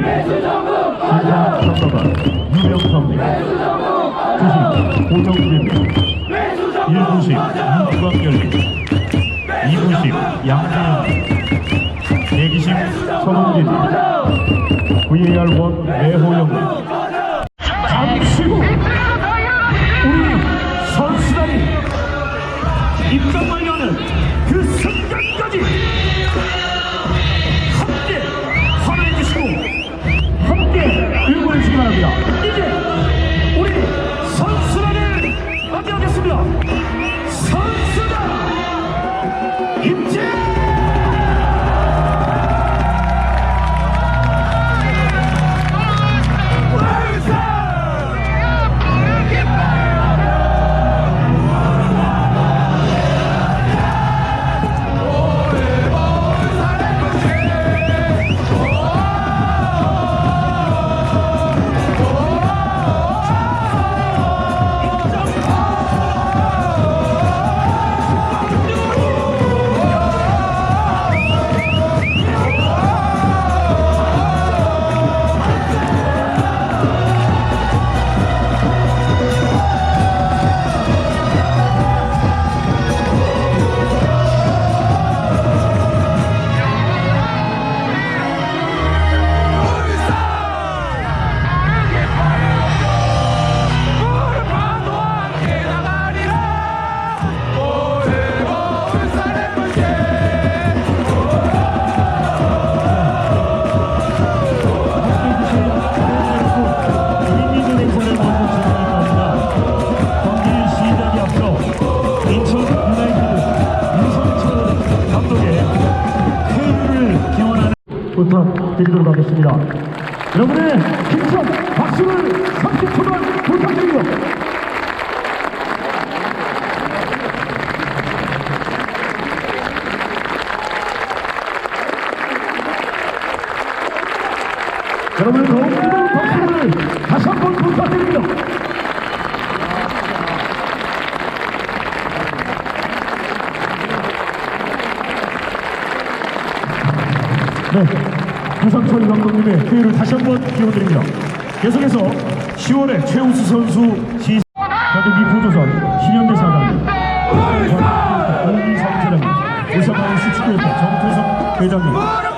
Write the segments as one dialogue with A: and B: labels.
A: 신상평가관 유명섭님 주식 고정재님 1부심 윤광열님 2부심 양재현님 대기심 서동진님 VAR1 매호영님 잠시 후 우리 선수단이 입장을 여는 그 순간까지 드리도록 하겠습니다. 여러분의 힘찬 박수를 30초만 부탁드립니다. 여러분의 더욱 뜨거운 박수를 다시 한 번 부탁드립니다. 네, 부상철 감독님의 기회를 다시 한번 기원드립니다. 계속해서 10월의 최우수 선수 시 가드미 부조선 신현대 사장님, 오기성 사장님, 의사마을 수축교협회 정태성 회장님,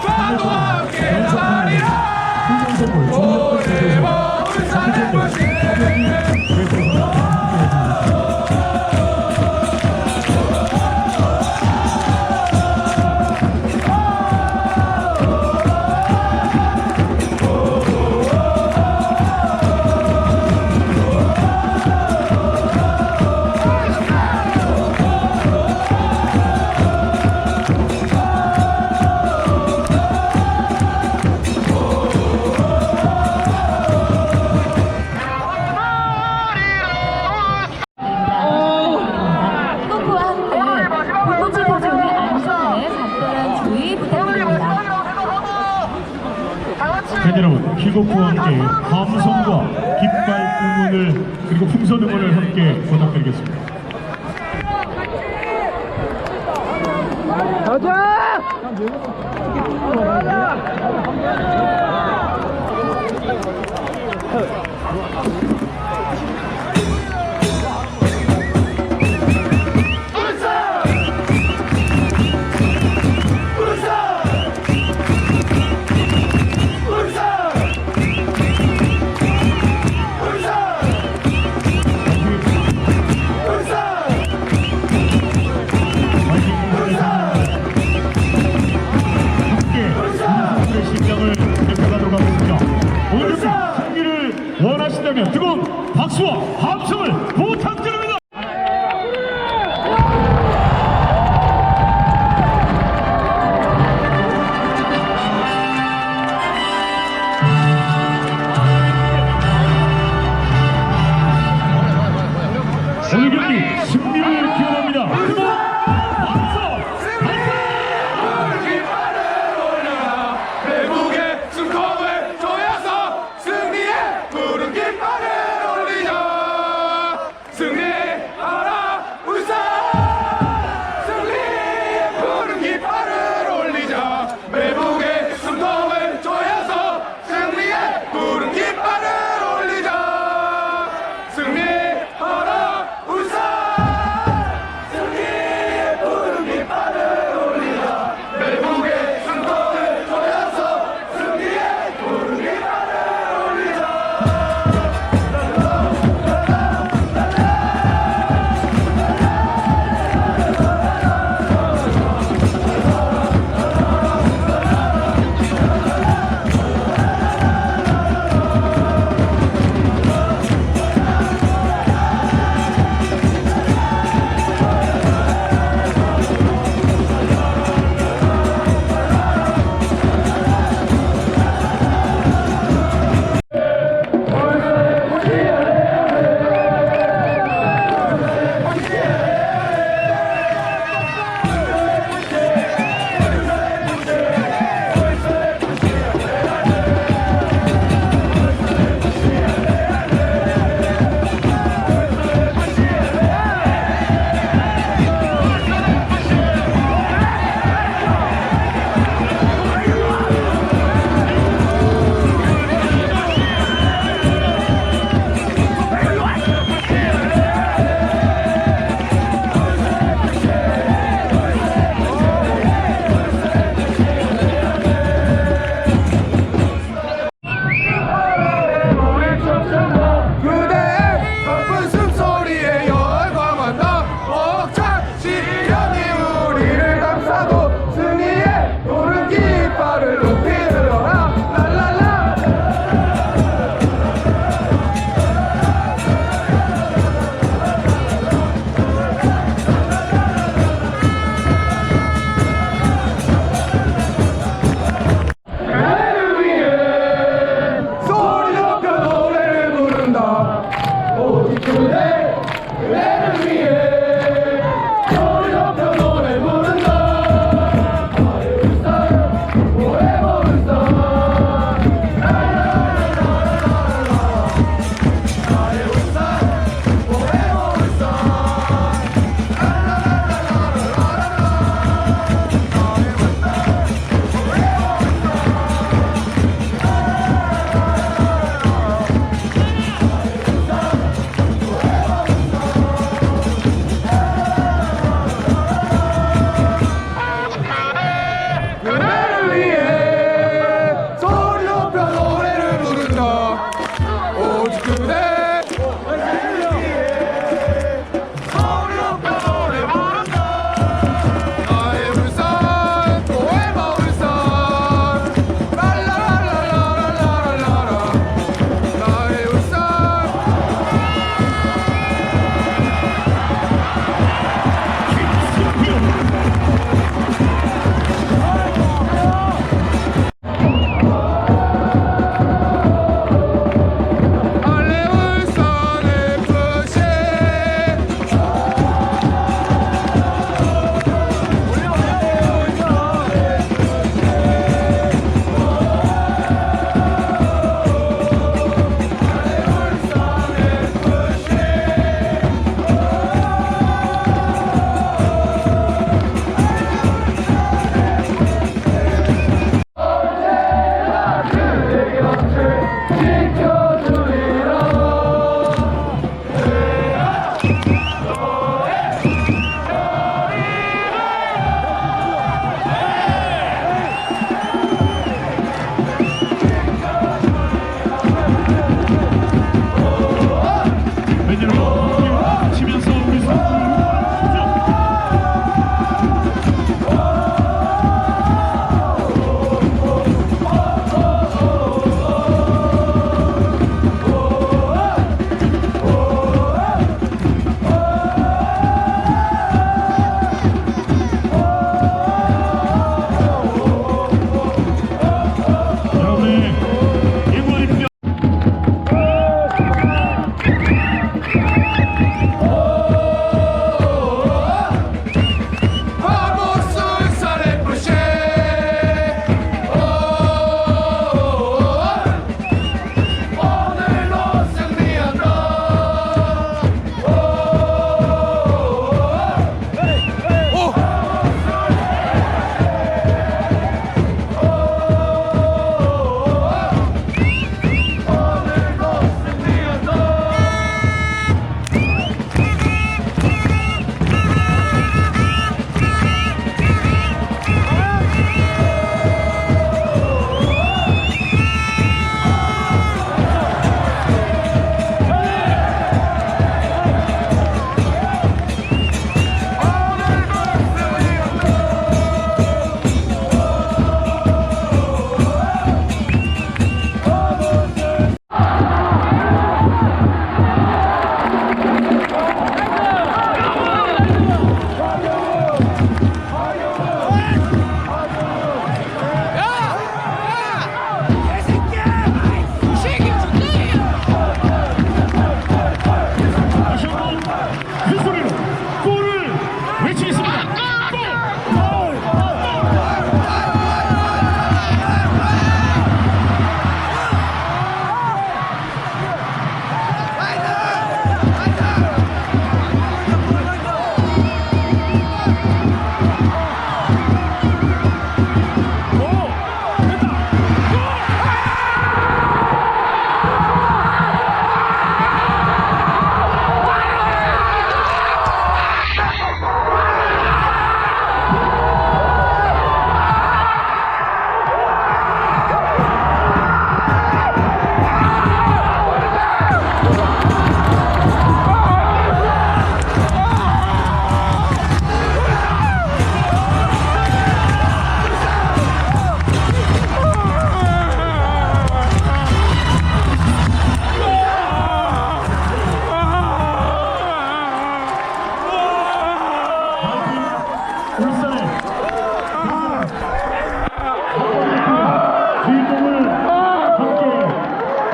A: 귀국 후원께 감성과 깃발 응원을 그리고 풍선 응원을 함께 부탁드리겠습니다. 가자! 아,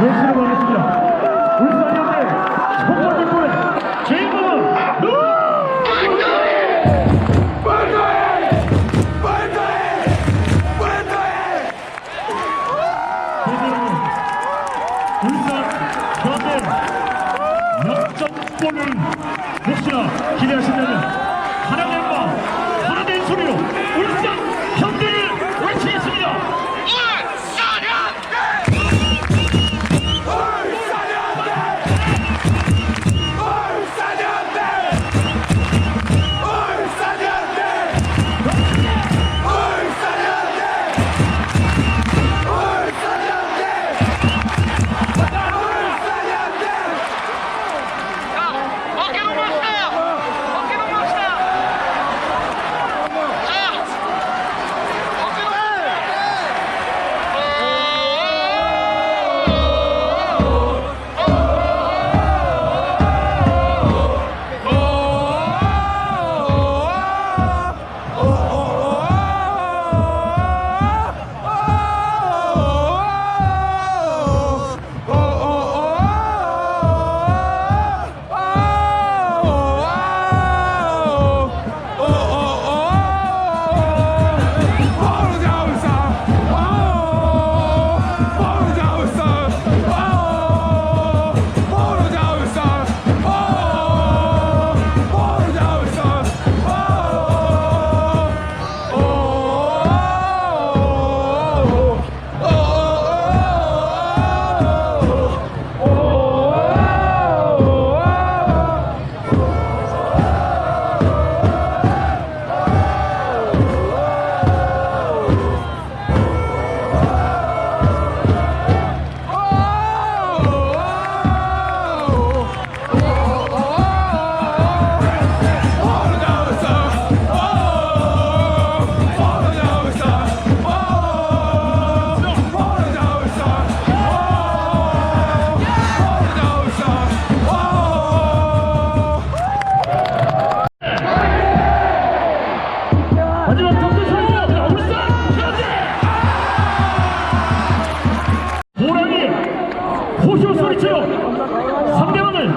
A: Nuestro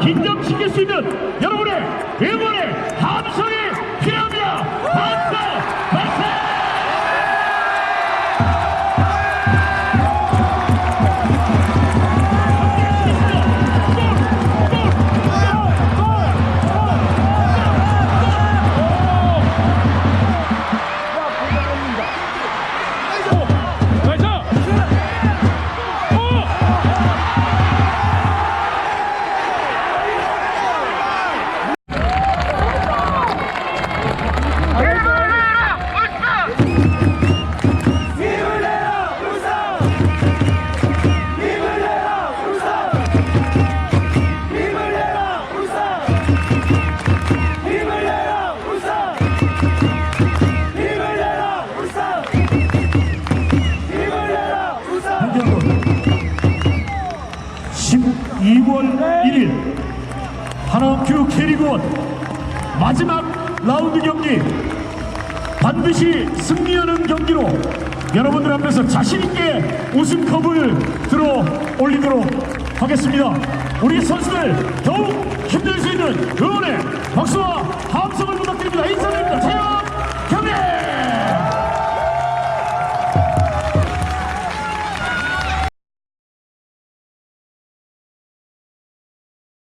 A: 긴장시킬 수 있는 여러분의 외모 하나원큐 캐리그원 마지막 라운드 경기 반드시 승리하는 경기로 여러분들 앞에서 자신있게 우승컵을 들어 올리도록 하겠습니다. 우리 선수들 더욱 힘들 수 있는 응원의 박수와 함성을 부탁드립니다. 인사드립니다.